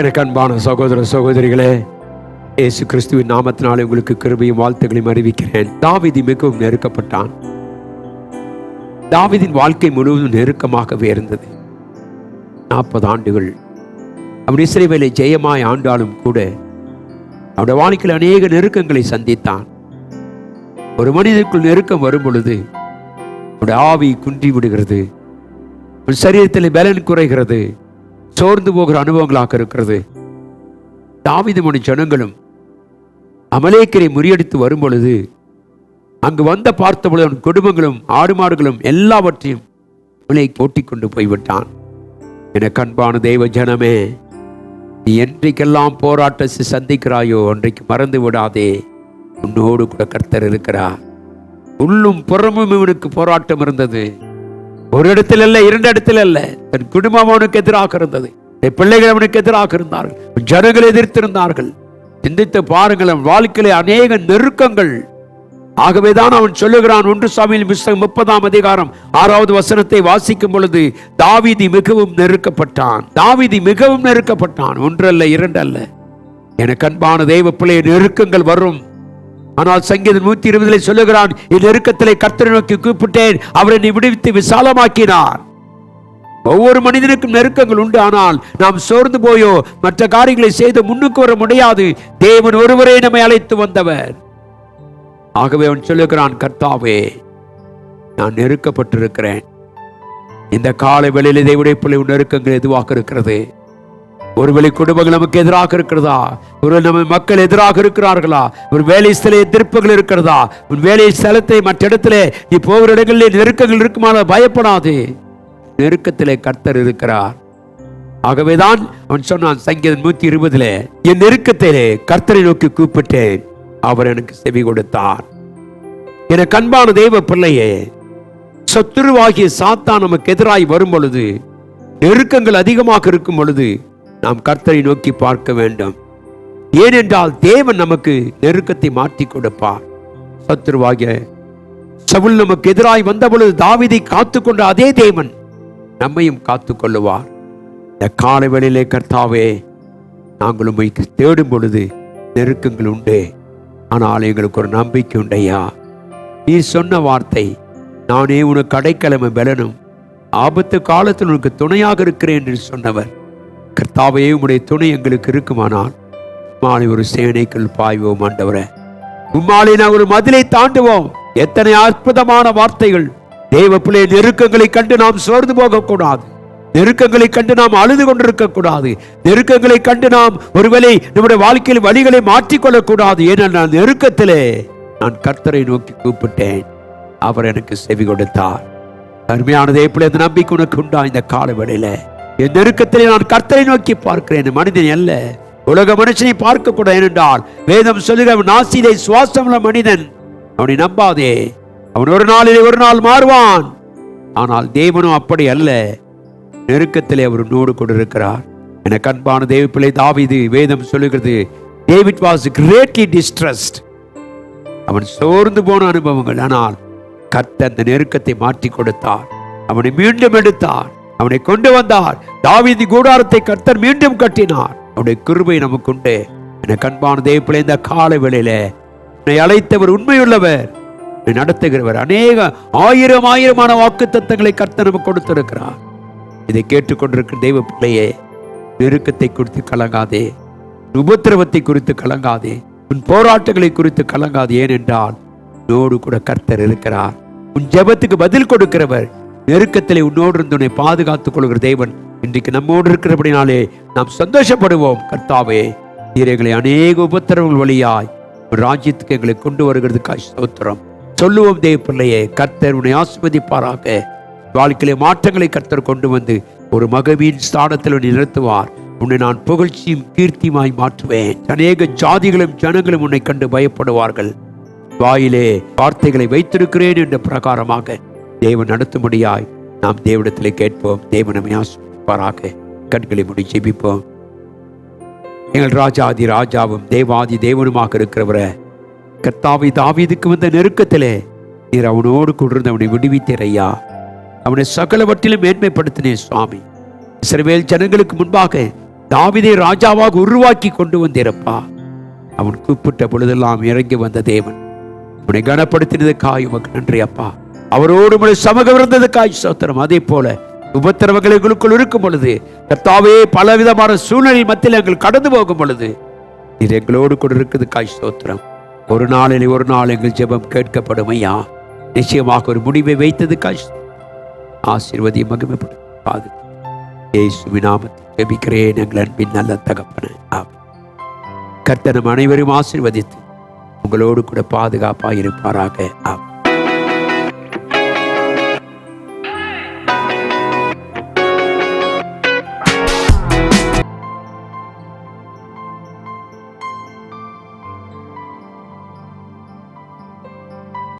எனக்கு அன்பான சகோதர சகோதரிகளே இயேசு கிறிஸ்துவின் நாமத்தினாலே உங்களுக்கு கிருபையும் வாழ்த்துக்களையும் அறிவிக்கிறேன். தாவிதி மிகவும் நெருக்கப்பட்டான். தாவிதின் வாழ்க்கை முழுவதும் நெருக்கமாகவே இருந்தது. நாற்பது ஆண்டுகள். அவன் இஸ்ரேவேலை ஜெயமாய் ஆண்டாலும் கூட அவனுடைய வாழ்க்கையில் அநேக நெருக்கங்களை சந்தித்தான். ஒரு மனிதனுக்குள் நெருக்கம் வரும் பொழுது அவனுடைய ஆவி குன்றி விடுகிறது. சரீரத்தில் பலன் குறைகிறது. சோர்ந்து போகிற அனுபவங்களாக இருக்கிறது. தாவிதமணி ஜனங்களும் அமலேக்கரை முறியடித்து வரும் பொழுது அங்கு வந்த பார்த்த பொழுது அவன் குடும்பங்களும் ஆடு மாடுகளும் எல்லாவற்றையும் விலை ஓட்டிக்கொண்டு போய்விட்டான். என கண்பான தெய்வ ஜனமே நீ என்றைக்கெல்லாம் போராட்டத்தை சந்திக்கிறாயோ அன்றைக்கு மறந்து விடாதே. உன்னோடு கூட கர்த்தர் இருக்கிறார். உள்ளும் புறமும் இவனுக்கு போராட்டம் இருந்தது. ஒரு இடத்தில் அல்ல இரண்டு இடத்தில் அல்ல தன் குடும்பம் அவனுக்கு எதிராக இருந்தது. பிள்ளைகள் அவனுக்கு எதிராக இருந்தார்கள். ஜனங்கள் எதிர்த்திருந்தார்கள். சிந்தித்து பாருங்கள் அவன் வாழ்க்கையிலே அநேக நெருக்கங்கள். ஆகவேதான் அவன் சொல்லுகிறான் ஒன்று சாமியில் புஸ்தகம் முப்பதாம் அதிகாரம் ஆறாவது வசனத்தை வாசிக்கும் பொழுது தாவிதி மிகவும் நெருக்கப்பட்டான். தாவிதி மிகவும் நெருக்கப்பட்டான். ஒன்று அல்ல இரண்டு அல்ல எனக்கு அன்பான தெய்வ பிள்ளைய நெருக்கங்கள் வரும். ஆனால் சங்கீதம் நூத்தி இருபதிலே சொல்லுகிறான் என் நெருக்கத்திலே கர்த்தரை நோக்கி கூப்பிட்டேன் அவரை நீ விடுவித்து விசாலமாக்கினார். ஒவ்வொரு மனிதனுக்கும் நெருக்கங்கள் உண்டு ஆனால் நாம் சோர்ந்து போயோ மற்ற காரியங்களை செய்து முன்னுக்கு வர முடியாது. தேவன் ஒருவரே நம்மை அழைத்து வந்தவர். ஆகவே அவன் சொல்லுகிறான் கர்த்தாவே நான் நெருக்கப்பட்டிருக்கிறேன். இந்த காலை வேளையில் தேவடைய பிள்ளை நெருக்கங்கள் எதுவாக இருக்கிறது? ஒருவேளை குடும்பங்கள் நமக்கு எதிராக இருக்கிறதா? ஒரு நம்ம மக்கள் எதிராக இருக்கிறார்களா? ஒரு வேலை ஸ்தல எதிர்ப்புகள் இருக்கிறதா? உன் வேலை ஸ்தலத்தை மற்ற இடத்துல நீ போகிற இடங்களிலே நெருக்கங்கள் இருக்குமான பயப்படாது. நெருக்கத்திலே கர்த்தர் இருக்கிறார். ஆகவேதான் அவன் சொன்னான் சங்கீதம் நூத்தி இருபதுல என் நெருக்கத்திலே கர்த்தரை நோக்கி கூப்பிட்டேன். அவர் எனக்கு செவி கொடுத்தார். என கண்பான தெய்வ பிள்ளையே சத்துருவாகிய சாத்தான் நமக்கு எதிராய் வரும் பொழுது நெருக்கங்கள் அதிகமாக இருக்கும் பொழுது நாம் கர்த்தரை நோக்கி பார்க்க வேண்டும். ஏனென்றால் தேவன் நமக்கு நெருக்கத்தை மாற்றி கொடுப்பார். சத்துருவாகிய சவுல் நமக்கு எதிராய் வந்தபொழுது தாவிதை காத்து கொண்ட அதே தேவன் நம்மையும் காத்து கொள்ளுவார். இந்த காலை வேளையிலே கர்த்தாவே நாங்கள் உண்மை தேடும் பொழுது நெருக்கங்கள் உண்டு. ஆனால் எங்களுக்கு ஒரு நம்பிக்கை உண்டையா நீ சொன்ன வார்த்தை நானே உனக்கு அடைக்கலமை பலனும் ஆபத்து காலத்தில் உனக்கு துணையாக இருக்கிறேன் என்று சொன்னவர். கர்த்தாவையே உம்முடைய துணை எங்களுக்கு இருக்குமானால் மாலை ஒரு சேனைக்குள் பாய்வோம் ஆண்டவரே. உம்மாலை நான் ஒரு மதிலை தாண்டுவோம். எத்தனை அற்புதமான வார்த்தைகள். தேவ பிள்ளை நெருக்கங்களை கண்டு நாம் சோர்ந்து போகக்கூடாது. நெருக்கங்களை கண்டு நாம் அழுது கொண்டிருக்க கூடாது நெருக்கங்களை கண்டு நாம் ஒருவேளை நம்முடைய வாழ்க்கையில் வழிகளை மாற்றிக்கொள்ளக் கூடாது ஏனென்றால் நெருக்கத்திலே நான் கர்த்தரை நோக்கி கூப்பிட்டேன். அவர் எனக்கு செவி கொடுத்தார். அருமையானதே போல இந்த நம்பிக்கை உனக்கு உண்டா இந்த காலவெளியில? என் நெருக்கத்திலே நான் கர்த்தரை நோக்கி பார்க்கிறேன் மனிதன் அல்ல. உலக மனுஷனை பார்க்க கூட ஏனென்றால் வேதம் சொல்லுகிற நாசிலை நாசியிலே சுவாசமுள்ள மனிதன். அவனை நம்பாதே. அவன் ஒரு நாளிலே ஒரு நாள் மாறுவான். ஆனால் தேவனும் அப்படி அல்ல. நெருக்கத்திலே அவர் நோடு கொண்டிருக்கிறார். என கண்பான தேவ பிள்ளை தாவிது வேதம் சொல்லுகிறது டேவிட் வாஸ் கிரேட்லி டிஸ்ட்ரஸ்ட் அவன் சோர்ந்து போன அனுபவங்கள். ஆனால் கர்த்தர் அந்த நெருக்கத்தை மாற்றி கொடுத்தான் அவனை மீண்டும் எடுத்தான் அவனை கொண்டு வந்தார். தாவீதி கூடாரத்தை கர்த்தர் மீண்டும் கட்டினார். அவனுடைய கிருபை நமக்கு உண்டு என கண்பான தேவப்பிள்ளை இந்த கால வேளையில. உன்னை அழைத்தவர் உண்மையுள்ளவர். நடத்துகிறவர் அநேக ஆயிரம் ஆயிரமான வாக்கு தத்தங்களை கர்த்தர் நமக்கு கொடுத்திருக்கிறார். இதை கேட்டுக்கொண்டிருக்கிற தெய்வ பிள்ளையே நெருக்கத்தை குறித்து கலங்காதே. உபத்திரவத்தை குறித்து கலங்காதே. உன் போராட்டங்களை குறித்து கலங்காதே ஏனென்றால் நோடு கூட கர்த்தர் இருக்கிறார். உன் ஜெபத்துக்கு பதில் கொடுக்கிறவர் நெருக்கத்திலே உன்னோடு இருந்து உன்னை பாதுகாத்துக் கொள்கிற தேவன். இன்றைக்கு நம்மோடு இருக்கிறபடினாலே நாம் சந்தோஷப்படுவோம். கர்த்தாவே நீர் எங்களை அநேக உபத்திரவங்கள் வழியாய் ராஜ்யத்துக்கு எங்களை கொண்டு வருகிறதுக்காய் சோத்திரம் சொல்லுவோம் தேவ பிள்ளையே கர்த்தர் உன்னை ஆஸ்வதிப்பாராக வாழ்க்கையிலே மாற்றங்களை கர்த்தர் கொண்டு வந்து ஒரு மகவின் ஸ்தானத்தில் நிறுத்துவார். உன்னை நான் புகழ்ச்சியும் கீர்த்தியுமாய் மாற்றுவேன். அநேக ஜாதிகளும் ஜனங்களும் உன்னை கண்டு பயப்படுவார்கள். வாயிலே வார்த்தைகளை வைத்திருக்கிறேன் என்ற பிரகாரமாக தேவன் நடத்தும்படியாய் நாம் தேவனிடத்தில் கேட்போம். தேவன் நம்மை ஆசிர்வதிப்பாராக. கண்களை முடி ஜெபிப்போம். எங்கள் ராஜாதி ராஜாவும் தேவாதி தேவனுமாக இருக்கிறவரை கத்தாவி தாவீதுக்கு வந்த நெருக்கத்திலே நீர் அவனோடு கொண்டிருந்த அவனை விடுவித்தீர் ஐயா. அவனை சகலவற்றிலும் மேன்மைப்படுத்தினே சுவாமி. இஸ்ரவேல் ஜனங்களுக்கு முன்பாக தாவிதை ராஜாவாக உருவாக்கி கொண்டு வந்திருப்பா. அவன் கூப்பிட்ட பொழுதெல்லாம் இறங்கி வந்த தேவன். உன்னை கனப்படுத்தினதுக்காய் உமக்கு நன்றி அப்பா அவரோடு உங்களை சமகம் இருந்ததுக்காய் சோத்திரம். அதே போல உபத்திரவங்கள் எங்களுக்குள் இருக்கும் பொழுது கர்த்தாவே பலவிதமான சூழ்நிலை மத்தியில் எங்கள் கடந்து போகும் பொழுது இது எங்களோடு கூட இருக்குது காய் ஸ்தோத்திரம் ஒரு நாளில் ஒரு நாள் எங்கள் ஜெபம் கேட்கப்படும் ஐயா. நிச்சயமாக ஒரு முடிவை வைத்ததுக்காய் ஆசீர்வதி மகிமைப்படும். பாது. ஏசு நாமத்தில் ஜெபிக்கிறேன் எங்கள் அன்பின் நல்ல தகப்பன. கர்த்தனம் அனைவரும் ஆசீர்வதித்து உங்களோடு கூட பாதுகாப்பாக இருப்பாராக ஆம்